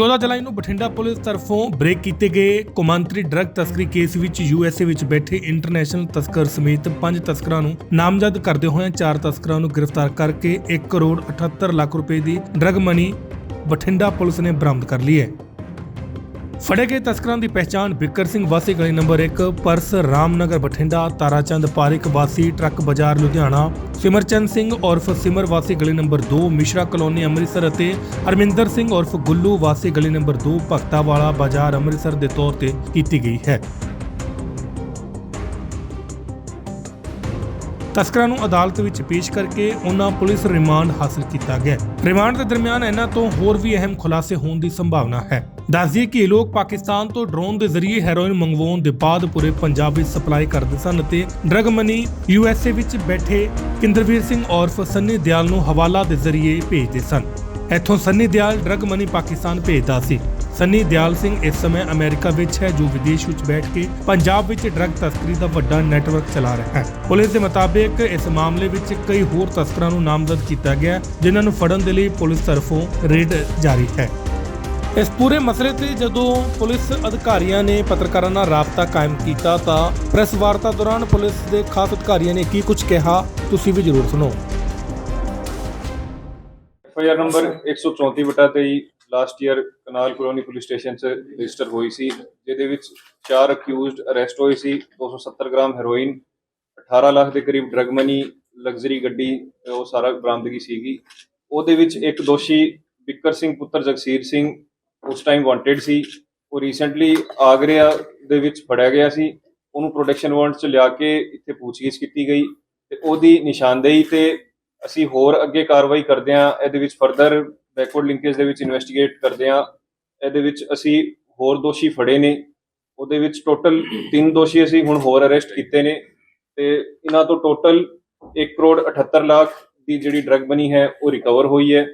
14 ਜੁਲਾਈ ਨੂੰ ਬਠਿੰਡਾ ਪੁਲਿਸ ਤਰਫੋਂ ਬ੍ਰੇਕ ਕੀਤੇ ਗਏ ਕੌਮਾਂਤਰੀ ਡਰੱਗ ਤਸਕਰੀ ਕੇਸ ਵਿੱਚ ਯੂਐਸਏ ਵਿੱਚ ਬੈਠੇ ਇੰਟਰਨੈਸ਼ਨਲ ਤਸਕਰ ਸਮੇਤ ਪੰਜ ਤਸਕਰਾਂ ਨੂੰ ਨਾਮਜ਼ਦ ਕਰਦੇ ਹੋਏ ਚਾਰ ਤਸਕਰਾਂ ਨੂੰ ਗ੍ਰਿਫਤਾਰ ਕਰਕੇ 1 ਕਰੋੜ 78 ਲੱਖ ਰੁਪਏ ਦੀ ਡਰੱਗ ਮਨੀ ਬਠਿੰਡਾ ਪੁਲਿਸ ਨੇ ਬਰਾਮਦ ਕਰ ਲਈ ਹੈ। ਫੜੇ ਗਏ ਤਸਕਰਾਂ ਦੀ ਪਹਿਚਾਣ ਬਿੱਕਰ ਸਿੰਘ ਵਾਸੀ ਗਲੀ ਨੰਬਰ 1 ਪਰਸ ਰਾਮਨਗਰ ਬਠਿੰਡਾ, ਤਾਰਾਚੰਦ ਪਾਰਿਕ ਵਾਸੀ, ਟਰੱਕ ਬਾਜ਼ਾਰ ਲੁਧਿਆਣਾ, ਸਿਮਰਚੰਦ ਸਿੰਘ ਉਰਫ ਸਿਮਰ ਵਾਸੀ ਗਲੀ ਨੰਬਰ 2 ਮਿਸ਼ਰਾ ਕਲੋਨੀ ਅੰਮ੍ਰਿਤਸਰ ਅਤੇ ਹਰਮਿੰਦਰ ਸਿੰਘ ਉਰਫ ਗੁੱਲੂ ਵਾਸੀ ਗਲੀ ਨੰਬਰ 2 ਭਗਤਾਵਾਲਾ ਬਾਜ਼ਾਰ ਅੰਮ੍ਰਿਤਸਰ ਦੇ ਤੌਰ ਤੇ ਕੀਤੀ ਗਈ ਹੈ। ਤਸਕਰਾਂ ਨੂੰ ਅਦਾਲਤ ਵਿੱਚ ਪੇਸ਼ ਕਰਕੇ ਉਹਨਾਂ ਪੁਲਿਸ ਰਿਮਾਂਡ ਹਾਸਲ ਕੀਤਾ ਗਿਆ। ਰਿਮਾਂਡ ਦੇ ਦਰਮਿਆਨ ਇਹਨਾਂ ਤੋਂ ਹੋਰ ਵੀ ਅਹਿਮ ਖੁਲਾਸੇ ਹੋਣ ਦੀ ਸੰਭਾਵਨਾ ਹੈ। ਦੱਸ ਕਿ ਇਹ ਲੋਕ ਪਾਕਿਸਤਾਨ ਤੋਂ ਡਰੋਨ ਦੇ ਜ਼ਰੀਏ ਹੈਰੋਇਨ ਮੰਗਵਾਉਣ ਦੇ ਬਾਅਦ ਪੂਰੇ ਪੰਜਾਬ ਵਿੱਚ ਸਪਲਾਈ ਕਰਦੇ ਸਨ ਅਤੇ ਡਰਗ ਮਨੀ ਯੂਐਸਏ ਵਿੱਚ ਬੈਠੇ ਕਿੰਦਰਵੀਰ ਸਿੰਘ ਔਰਫ ਸੰਨੀ ਦਿਆਲ ਨੂੰ ਹਵਾਲਾ ਦੇ ਜ਼ਰੀਏ ਭੇਜਦੇ ਸਨ। ਇੱਥੋਂ ਸੰਨੀ ਦਿਆਲ ਡਰਗ ਮਨੀ ਪਾਕਿਸਤਾਨ ਭੇਜਦਾ ਸੀ। ਸੰਨੀ ਦਿਆਲ ਸਿੰਘ ਇਸ ਸਮੇਂ ਅਮਰੀਕਾ ਵਿੱਚ ਹੈ, ਜੋ ਵਿਦੇਸ਼ ਵਿੱਚ ਬੈਠ ਕੇ ਪੰਜਾਬ ਵਿੱਚ ਡਰੱਗ ਤਸਕਰੀ ਦਾ ਵੱਡਾ ਨੈਟਵਰਕ ਚਲਾ ਰਿਹਾ ਹੈ। ਪੁਲਿਸ ਦੇ ਮੁਤਾਬਿਕ ਇਸ ਮਾਮਲੇ ਵਿੱਚ ਕਈ ਹੋਰ ਤਸਕਰਾਂ ਨੂੰ ਨਾਮਜ਼ਦ ਕੀਤਾ ਗਿਆ ਜਿਨ੍ਹਾਂ ਨੂੰ ਫੜਨ ਦੇ ਲਈ ਪੁਲਿਸ ਤਰਫੋਂ ਰੇਡ ਜਾਰੀ ਹੈ। ਇਸ ਪੂਰੇ ਮਸਲੇ ਤੇ ਜਦੋਂ ਪੁਲਿਸ ਅਧਿਕਾਰੀਆਂ ਨੇ ਪੱਤਰਕਾਰਾਂ ਨਾਲ ਰਾਬਤਾ ਕਾਇਮ ਕੀਤਾ ਤਾਂ ਪ੍ਰੈਸ ਵਾਰਤਾ ਦੌਰਾਨ ਪੁਲਿਸ ਦੇ ਖਾਸ ਅਧਿਕਾਰੀਆਂ ਨੇ ਕੀ ਕੁਝ ਕਿਹਾ, ਤੁਸੀਂ ਵੀ ਜ਼ਰੂਰ ਸੁਣੋ। FIR number 134/23 last year canal colony police station 'ਚ ਰਜਿਸਟਰ ਹੋਈ ਸੀ, ਜਿਹਦੇ ਵਿੱਚ ਚਾਰ ਅਕਿਊਜ਼ਡ ਅਰੈਸਟ ਹੋਏ ਸੀ 270 ਗ੍ਰਾਮ ਹੈਰੋਇਨ 18 ਲੱਖ ਦੇ ਕਰੀਬ ਡਰਗ ਮਨੀ ਲਗਜ਼ਰੀ ਗੱਡੀ, ਉਹ ਸਾਰਾ ਬਰਾਮਦਗੀ ਸੀਗੀ। ਉਹਦੇ ਵਿੱਚ ਇੱਕ ਦੋਸ਼ੀ ਬਿੱਕਰ ਸਿੰਘ ਪੁੱਤਰ ਜਗਸੀਰ ਸਿੰਘ ਉਸ ਟਾਈਮ ਵਾਂਟਡ ਸੀ, ਉਹ ਰੀਸੈਂਟਲੀ ਆਗਰਿਆ ਦੇ ਵਿੱਚ ਫੜਿਆ ਗਿਆ ਸੀ। ਉਹਨੂੰ ਪ੍ਰੋਟੈਕਸ਼ਨ ਵਾਰੰਟ 'ਚ ਲਿਆ ਕੇ ਇੱਥੇ ਪੁੱਛਗਿੱਛ ਕੀਤੀ ਗਈ ਤੇ ਉਹਦੀ ਨਿਸ਼ਾਨਦੇਹੀ ਤੇ ਅਸੀਂ ਹੋਰ ਅੱਗੇ ਕਾਰਵਾਈ ਕਰਦੇ ਹਾਂ। ਇਹਦੇ ਵਿੱਚ ਫਰਦਰ ਬੈਕਵਰਡ ਲਿੰਕੇਜ ਦੇ ਵਿੱਚ ਇਨਵੈਸਟੀਗੇਟ ਕਰਦੇ ਹਾਂ, ਇਹਦੇ ਵਿੱਚ ਅਸੀਂ ਹੋਰ ਦੋਸ਼ੀ ਫੜੇ ਨੇ, ਉਹਦੇ ਵਿੱਚ ਟੋਟਲ ਤਿੰਨ ਦੋਸ਼ੀ ਅਸੀਂ ਹੁਣ ਹੋਰ ਅਰੈਸਟ ਕੀਤੇ ਨੇ ਤੇ ਇਹਨਾਂ ਤੋਂ ਟੋਟਲ 1 ਕਰੋੜ 78 ਲੱਖ ਦੀ ਜਿਹੜੀ ਡਰੱਗ ਬਣੀ ਹੈ, ਉਹ ਰਿਕਵਰ ਹੋਈ ਹੈ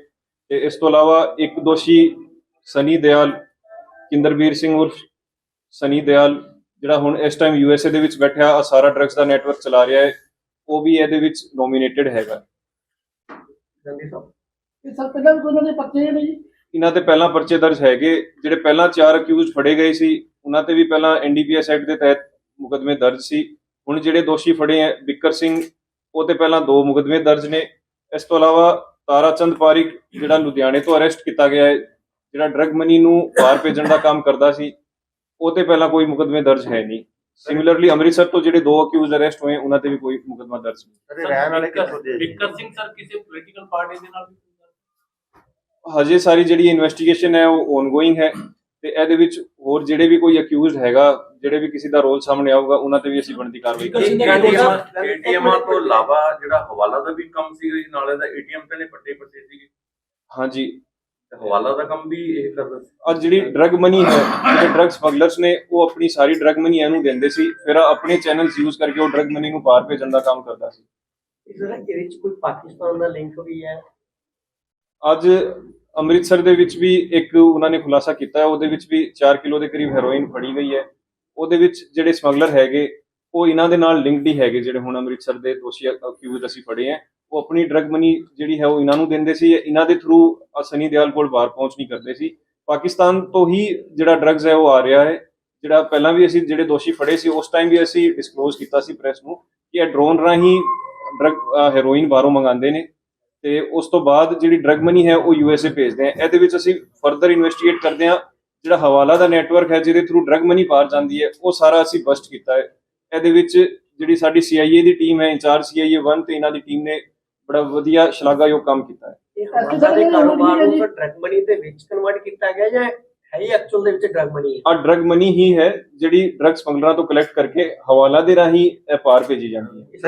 ਤੇ ਇਸ ਤੋਂ ਇਲਾਵਾ ਇੱਕ ਦੋਸ਼ੀ ਸਨੀ ਦਿਆਲ, ਕਿੰਦਰਵੀਰ ਸਿੰਘ ਉਰਫ ਸਨੀ ਦਿਆਲ, ਜਿਹੜਾ ਹੁਣ ਇਸ ਟਾਈਮ ਯੂਐਸਏ ਦੇ ਵਿੱਚ ਬੈਠਿਆ ਆ ਸਾਰਾ ਡਰੱਗਸ ਦਾ ਨੈਟਵਰਕ ਚਲਾ ਰਿਹਾ ਹੈ, ਉਹ ਵੀ ਇਹਦੇ ਵਿੱਚ ਨੋਮੀਨੇਟਡ ਹੈਗਾ। ਇਹ ਸਰ ਪਹਿਲਾਂ ਵੀ ਕੋਈ ਉਹਨਾਂ ਦੇ ਪਰਚੇ ਨੇ ਜੀ। ਇਹਨਾਂ ਤੇ ਪਹਿਲਾਂ ਪਰਚੇ ਦਰਜ ਹੈਗੇ ਜਿਹੜੇ ਪਹਿਲਾਂ ਚਾਰ ਅਕਿਊਜ਼ ਫੜੇ ਗਏ ਸੀ ਉਹਨਾਂ ਤੇ ਵੀ ਪਹਿਲਾਂ ਐਨਡੀਪੀਐਸ ਐਕਟ ਦੇ ਤਹਿਤ ਮੁਕਦਮੇ ਦਰਜ ਸੀ। ਹੁਣ ਜਿਹੜੇ ਦੋਸ਼ੀ ਫੜੇ ਹੈ ਬਿੱਕਰ ਸਿੰਘ ਉਹ ਤੇ ਪਹਿਲਾਂ ਦੋ ਮੁਕਦਮੇ ਦਰਜ ਨੇ। ਇਸ ਤੋਂ ਇਲਾਵਾ ਤਾਰਾਚੰਦ ਪਾਰਿਕ ਜਿਹੜਾ ਲੁਧਿਆਣੇ ਤੋਂ ਅਰੈਸਟ ਕੀਤਾ ਗਿਆ ਹੈ ਜਿਹੜਾ ਡਰਗ ਮਨੀ ਨੂੰ ਬਾਹਰ ਭੇਜਣ ਦਾ ਕੰਮ ਕਰਦਾ ਸੀ ਉਹ ਤੇ ਪਹਿਲਾਂ ਕੋਈ ਮੁਕਦਮੇ ਦਰਜ ਹੈ ਨਹੀਂ। ਸਿਮਿਲਰਲੀ ਅੰਮ੍ਰਿਤਸਰ ਤੋਂ ਜਿਹੜੇ ਦੋ ਅਕਿਊਜ਼ ਅਰੈਸਟ ਹੋਏ ਉਹਨਾਂ ਤੇ ਵੀ ਕੋਈ ਮੁਕਦਮਾ ਦਰਜ ਨਹੀਂ। ਅਰੇ ਰਹਿਣ ਵਾਲੇ ਕਿੱਥੋਂ ਦੇ ਜੀ? ਵਿਕਰ ਸਿੰਘ ਸਰ ਕਿਸੇ ਪੋਲੀਟੀਕਲ ਪਾਰਟੀ ਦੇ ਨਾਲ ਵੀ ਹਜੇ ਸਾਰੀ ਜਿਹੜੀ ਇਨਵੈਸਟੀਗੇਸ਼ਨ ਹੈ ਉਹ ਔਨਗੋਇੰਗ ਹੈ ਤੇ ਇਹਦੇ ਵਿੱਚ ਹੋਰ ਜਿਹੜੇ ਵੀ ਕੋਈ ਅਕਿਊਜ਼ਡ ਹੈਗਾ ਜਿਹੜੇ ਵੀ ਕਿਸੇ ਦਾ ਰੋਲ ਸਾਹਮਣੇ ਆਊਗਾ ਉਹਨਾਂ ਤੇ ਵੀ ਅਸੀਂ ਬਣਦੀ ਕਾਰਵਾਈ ਕਰਾਂਗੇ। ਏਟੀਐਮ ਤੋਂ ਇਲਾਵਾ ਜਿਹੜਾ ਹਵਾਲਾ ਦਾ ਵੀ ਕੰਮ ਸੀਗਾ ਜੀ ਨਾਲੇ ਦਾ ਏਟੀਐਮ ਪਹਿਲੇ ਪੱਟੇ ਪੱਟੇ ਸੀਗੇ। ਹਾਂਜੀ। ਤੇ ਹਵਾਲਾ ਦਾ ਕੰਮ ਵੀ ਇਹ ਕਰਦਾ ਸੀ। ਅੱਜ ਜਿਹੜੀ ਡਰਗ ਮਨੀ ਹੈ ਜਿਹੜੇ ਡਰਗ ਸਮਗਲਰਸ ਨੇ ਉਹ ਆਪਣੀ ਸਾਰੀ ਡਰਗ ਮਨੀ ਇਹਨੂੰ ਦਿੰਦੇ ਸੀ ਫਿਰ ਆਪਣੇ ਚੈਨਲਸ ਯੂਜ਼ ਕਰਕੇ ਉਹ ਡਰਗ ਮਨੀ ਨੂੰ ਬਾਹਰ ਭੇਜਣ ਦਾ ਕੰਮ ਕਰਦਾ ਸੀ। ਇਸ ਤਰ੍ਹਾਂ ਇਹਦੇ ਵਿੱਚ ਕੋਈ ਪਾਕਿਸਤਾਨ ਦਾ ਲਿੰਕ ਵੀ ਹੈ? ਅੱਜ ਅੰਮ੍ਰਿਤਸਰ ਦੇ ਵਿੱਚ ਵੀ ਇੱਕ ਉਹਨਾਂ ਨੇ ਖੁਲਾਸਾ ਕੀਤਾ ਹੈ, ਉਹਦੇ ਵਿੱਚ ਵੀ 4 ਕਿਲੋ ਦੇ ਕਰੀਬ ਹੈਰੋਇਨ ਫੜੀ ਗਈ ਹੈ। ਉਹਦੇ ਵਿੱਚ ਜਿਹੜੇ ਸਮਗਲਰ ਹੈਗੇ, ਉਹ ਇਹਨਾਂ ਦੇ ਨਾਲ ਲਿੰਕਡ ਹੀ ਹੈਗੇ, ਜਿਹੜੇ ਹੁਣ ਅੰਮ੍ਰਿਤਸਰ ਦੇ ਦੋਸ਼ੀ ਅਕਿਊਜ਼ ਅਸੀਂ ਫੜੇ ਹੈ। ਉਹ ਆਪਣੀ ਡਰਗ ਮਨੀ ਜਿਹੜੀ ਹੈ, ਉਹ ਇਹਨਾਂ ਨੂੰ ਦਿੰਦੇ ਸੀ ਇਹਨਾਂ ਦੇ ਥਰੂ ਸਨੀ ਦਿਆਲ ਕੋਲ ਬਾਹਰ ਪਹੁੰਚ ਨਹੀਂ ਕਰਦੇ ਸੀ। ਪਾਕਿਸਤਾਨ ਤੋਂ ਹੀ ਜਿਹੜਾ ਡਰੱਗਸ ਹੈ, ਉਹ ਆ ਰਿਹਾ ਹੈ। ਜਿਹੜਾ ਪਹਿਲਾਂ ਵੀ ਅਸੀਂ ਜਿਹੜੇ ਦੋਸ਼ੀ ਫੜੇ ਸੀ, ਉਸ ਟਾਈਮ ਵੀ ਅਸੀਂ ਡਿਸਕਲੋਜ਼ ਕੀਤਾ ਸੀ ਪ੍ਰੈਸ ਨੂੰ ਕਿ ਇਹ ਡਰੋਨ ਰਾਹੀਂ ਡਰਗ ਹੈਰੋਇਨ ਬਾਹਰੋਂ ਮੰਗਾਉਂਦੇ ਨੇ। ਤੇ ਉਸ ਤੋਂ ਬਾਅਦ ਜਿਹੜੀ ਡਰਗ ਮਨੀ ਹੈ ਉਹ ਯੂਐਸਏ ਭੇਜਦੇ ਆ। ਇਹਦੇ ਵਿੱਚ ਅਸੀਂ ਫਰਦਰ ਇਨਵੈਸਟੀਗੇਟ ਕਰਦੇ ਆ ਜਿਹੜਾ ਹਵਾਲਾ ਦਾ ਨੈਟਵਰਕ ਹੈ ਜਿਹਦੇ ਥਰੂ ਡਰਗ ਮਨੀ ਬਾਹਰ ਜਾਂਦੀ ਹੈ ਉਹ ਸਾਰਾ ਅਸੀਂ ਬਸਟ ਕੀਤਾ ਹੈ। ਇਹਦੇ ਵਿੱਚ ਜਿਹੜੀ ਸਾਡੀ ਸੀਆਈਏ ਦੀ ਟੀਮ ਹੈ ਇੰਚਾਰਜ ਸੀਆਈਏ 1 ਤੇ ਇਹਨਾਂ ਦੀ ਟੀਮ ਨੇ ਬੜਾ ਵਧੀਆ ਸ਼ਲਾਘਾਯੋਗ ਕੰਮ ਕੀਤਾ ਹੈ। ਇਹ ਹਵਾਲਾ ਦੇ ਕਾਰੋਬਾਰ ਨੂੰ ਡਰਗ ਮਨੀ ਦੇ ਵਿੱਚ ਕਨਵਰਟ ਕੀਤਾ ਗਿਆ ਜਾਂ ਹੈ ਹੀ ਐਕਚੁਅਲ ਦੇ ਵਿੱਚ ਡਰਗ ਮਨੀ ਹੈ? ਆ ਡਰਗ ਮਨੀ ਹੀ ਹੈ ਜਿਹੜੀ ਡਰਗ ਸਮਗਲਰਾਂ ਤੋਂ ਕਲੈਕਟ ਕਰਕੇ ਹਵਾਲਾ ਦੇ ਰਾਹੀਂ ਇਹ ਪਾਰ ਭੇਜੀ ਜਾਂਦੀ ਹੈ।